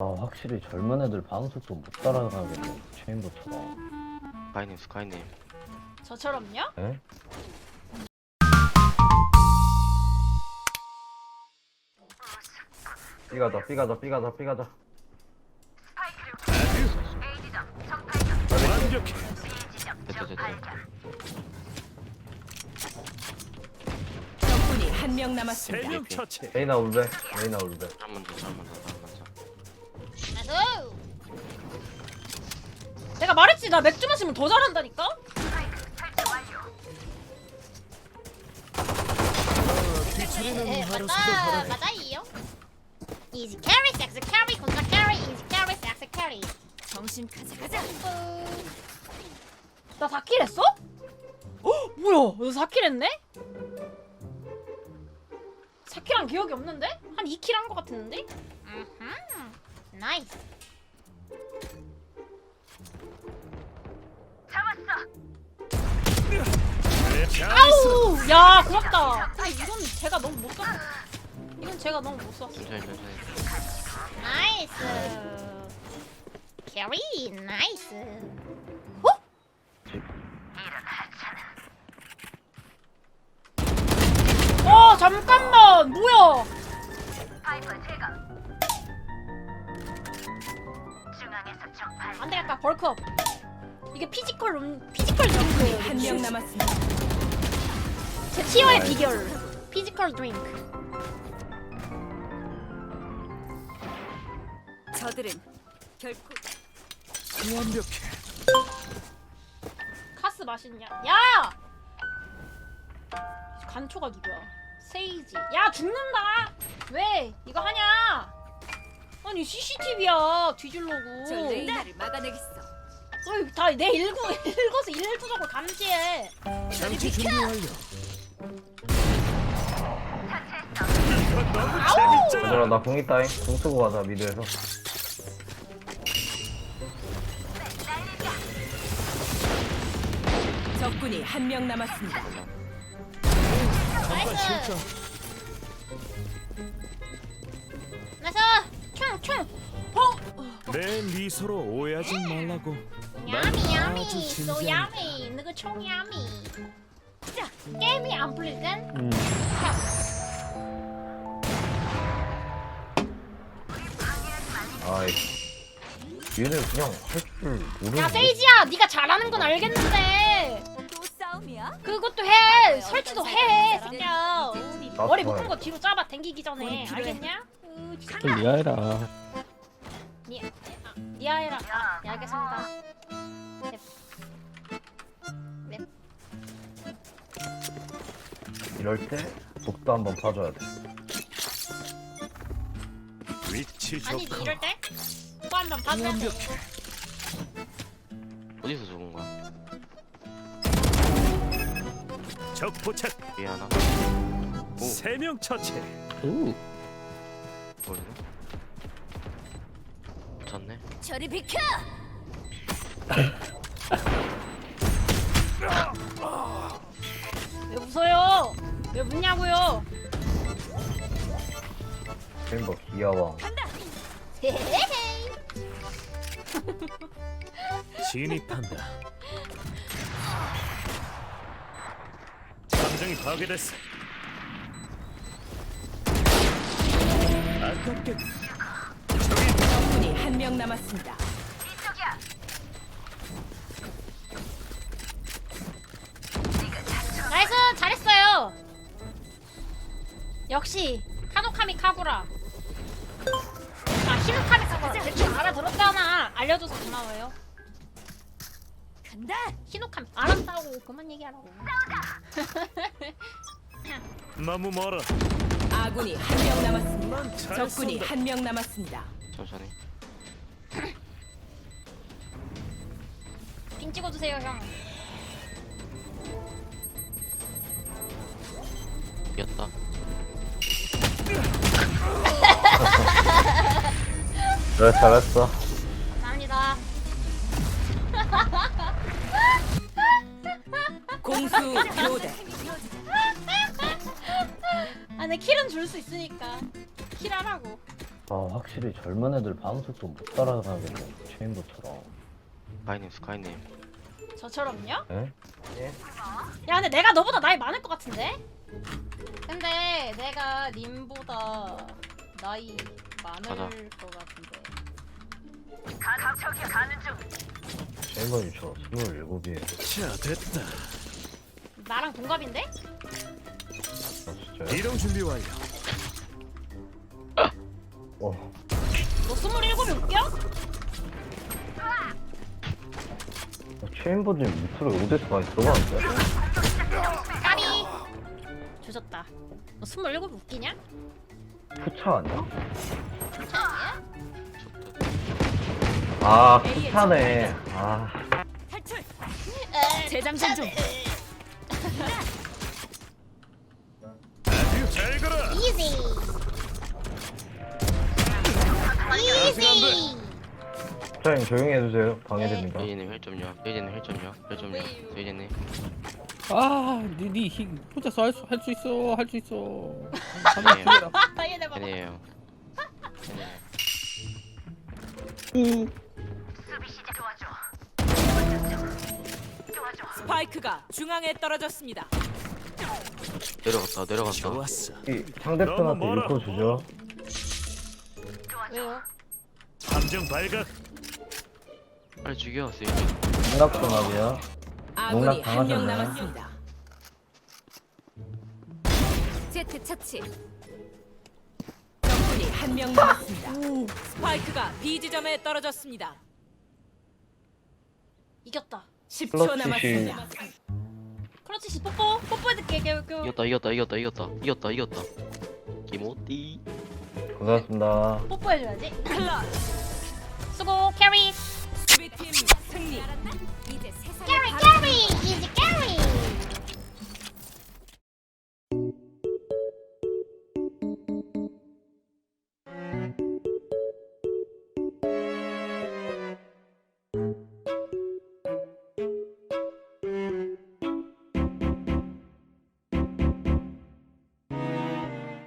아 확실히 젊은 애들 반속도 못 따라가겠네 체인부터가 스카이님 스카이님 저처럼요? 에? 삐가자 삐가자 삐가자 삐가자 완벽해. 됐다 됐다 적군이 한 명 남았습니다. 세명 처치. 레이나 울베 레이나 울베 한번 더, 한번 더, 나도. 내가 말했지 나 맥주 마시면 더 잘한다니까? 뒤처리는 하루 수도 맞아 바라네. 맞아요. 이지 캐리 섹스 캐리 혼자 캐리 이지 캐리 섹스 캐리. 정신 가자 가자. 나 4킬 했어? 어? 뭐야? 너 4킬 했네? 4킬 한 기억이 없는데? 한 2킬 한거 같았는데? 나이스. 네. 아우! 야, 고맙다. 근데 이건 제가 너무 못 쐈어. 이건 제가 너무 못 쐈어. 천천히 천천히 나이스. 캐리, 나이스. 어? 어, 잠깐만. 뭐야? 안 되겠다. 벌크업. 이게 피지컬 룸, 피지컬 점프예요. 한 명 남았습니다. 제 티어의 비결. 피지컬 드링크. 저들은 결코 완벽해. 카스 맛있냐? 야! 간초가 누구야? 세이지. 야 죽는다. 왜 이거 하냐? 아니 CCTV야 뒤질려고. 저 레이나를 막아내겠어. 다내 일구 일거수 일투적으로 감시해. 장치 준비 완료. 얘들아 나공 있다잉 공 쓰고 가자 미드에서 적군이 한 명 남았습니다. 나서 총 총. 어. 내 미소로 오해하지 말라고. 난 야미 야미. 아주 진지한- 야미. 너그 총 야미. 자 게임이 안땐 음. 아이 얘는 그냥 할 줄 모르는 야 세이지야, 네가 잘하는 건 알겠는데. 또 싸움이야? 그것도 해 설치도 해 새끼야 나 머리. 묶은 거 뒤로 짜봐 당기기 전에. 알겠냐? 리아해라. 니, 아, 니아해라 아, 네 알겠습니다. 이럴 때 독도 한번 파줘야 돼 위치 아니지 좋고. 이럴 때? 또 한번 봐줘야 돼 완벽해. 어디서 죽은 거야? 적 포착. 뒤에 하나 오. 세명 처치. 오, 어디서? 졌네 저리 비켜. 왜 웃어요? 왜 웃냐고요? 기아왕 헤헤헤이 진입한다. 감정이 파괴됐어. 적군이 한 명 남았습니다. 나이스 잘했어요. 역시 카노카미 카구라. 아 히노카미 카구라 대충 알아들었잖아 알려줘서 고마워요. 간다. 히노카미 알았다고 그만 얘기하라고. 너무 멀어. 아군이 한 명 남았습니다. 적군이. 한 명 남았습니다. 천천히 핑 찍어주세요 형 이겼다 그래 잘했어 아, 내 킬은 줄 수 있으니까 킬하라고. 아 확실히 젊은 애들 속도 못 따라가겠네 체인버터랑 스카이님 스카이님 저처럼요? 에? 야 근데 내가 너보다 나이 많을 것 같은데? 근데 내가 님보다 나이 많을 가자. 것 같은데 체인버이 저 스물일곱이에요 자 됐다. 나랑 동갑인데? 아 진짜요? 이동 준비 완료. 어너 스물일곱이 웃겨? 체인버님 밑으로 오데스 많이 들어가는데? 까비 조졌다 너 스물일곱이 웃기냐? 푸차 아니야? 아니야? 아 푸차네 아 탈출. 에, 재장전 중. 아주 잘 이지 푸차님 조용히 해주세요 방해됩니다 세이제님 혈점요 세이제님 혈점요 혈점요 세이제님 아, 니, 니, 히- 혼자서 할 수, 할 수 있어, 할 수 있어. 아니에요 봐봐 아니에요 스파이크가 중앙에 떨어졌습니다. 내려갔다 내려갔다 좋았어. 이 상대편한테 너무 멀어. 일코 주죠 왜요? 함정 발각. 빨리 죽여 생각전압이야 아군이 농락 한 명 당하셨나요? 남았습니다. 제트 처치. 적군이 한 명 남았습니다. 스파이크가 B 지점에 떨어졌습니다. 이겼다 10초 남았습니다. 크러치 씨 뽀뽀 뽀뽀해줄게. 겨겨. 이겼다 이겼다 이겼다 이겼다. 이겼다 이겼다. 김호띠. 고생하셨습니다. 뽀뽀해줘야지. 수고 캐리. 캐리 캐리! 이제